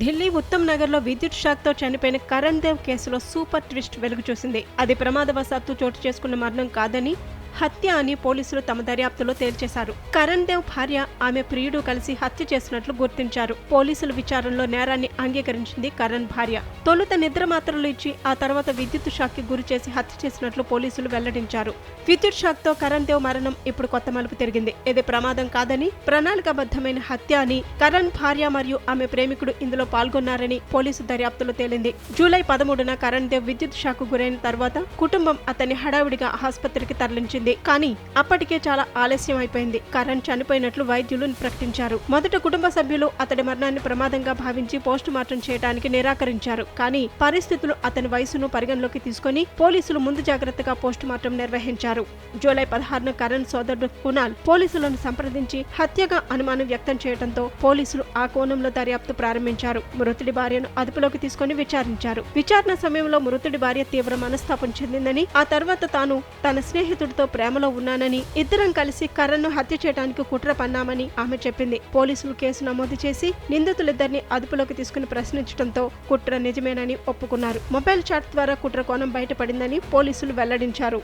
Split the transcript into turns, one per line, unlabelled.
ఢిల్లీ ఉత్తమ్ నగర్లో విద్యుత్ షాక్తో చనిపోయిన కరణ్ దేవ్ కేసులో సూపర్ ట్విస్ట్ వెలుగు చూసింది. అది ప్రమాదవశాత్తు చోటు చేసుకున్న మరణం కాదని హత్య అని పోలీసులు తమ దర్యాప్తులో తేల్చేశారు. కరణ్ దేవ్ భార్య ఆమె ప్రియుడు కలిసి హత్య చేసినట్లు గుర్తించారు. పోలీసుల విచారణలో నేరాన్ని అంగీకరించింది కరణ్ భార్య. తొలుత నిద్ర మాత్రలు ఇచ్చి ఆ తర్వాత విద్యుత్ షాక్కి గురి చేసి హత్య చేసినట్లు పోలీసులు వెల్లడించారు. విద్యుత్ షాక్తో కరణ్ దేవ్ మరణం ఇప్పుడు కొత్త మలుపు తిరిగింది. ఇది ప్రమాదం కాదని ప్రణాళికాబద్ధమైన హత్య అని కరణ్ భార్య మరియు ఆమె ప్రేమికుడు ఇందులో పాల్గొన్నారని పోలీసు దర్యాప్తులో తేలింది. జూలై పదమూడున కరణ్ దేవ్ విద్యుత్ షాక్ గురైన తర్వాత కుటుంబం అతన్ని హడావిడిగా ఆసుపత్రికి తరలించింది కానీ అప్పటికే చాలా ఆలస్యం అయిపోయింది. కరణ్ చనిపోయినట్లు వైద్యులు ప్రకటించారు. మొదట కుటుంబ సభ్యులు అతడి మరణాన్ని ప్రమాదంగా భావించి పోస్టు మార్టం చేయడానికి నిరాకరించారు. కానీ పరిస్థితులు అతని వయసును పరిగణలోకి తీసుకొని పోలీసులు ముందు జాగ్రత్తగా పోస్టు మార్టం నిర్వహించారు. జూలై పదహారున కరణ్ సోదరుడు కునాల్ పోలీసులను సంప్రదించి హత్యగా అనుమానం వ్యక్తం చేయడంతో పోలీసులు ఆ కోణంలో దర్యాప్తు ప్రారంభించారు. మృతుడి భార్యను అదుపులోకి తీసుకొని విచారించారు. విచారణ సమయంలో మృతుడి భార్య తీవ్ర మనస్తాపం చెందిందని ఆ తర్వాత తాను తన స్నేహితుడితో ప్రేమలో ఉన్నానని ఇద్దరం కలిసి కరణ్ను హత్య చేయడానికి కుట్ర పన్నామని ఆమె చెప్పింది. పోలీసులు కేసు నమోదు చేసి నిందితులిద్దరిని అదుపులోకి తీసుకుని ప్రశ్నించడంతో కుట్ర నిజమేనని ఒప్పుకున్నారు. మొబైల్ చాట్ ద్వారా కుట్ర కోణం బయటపడిందని పోలీసులు వెల్లడించారు.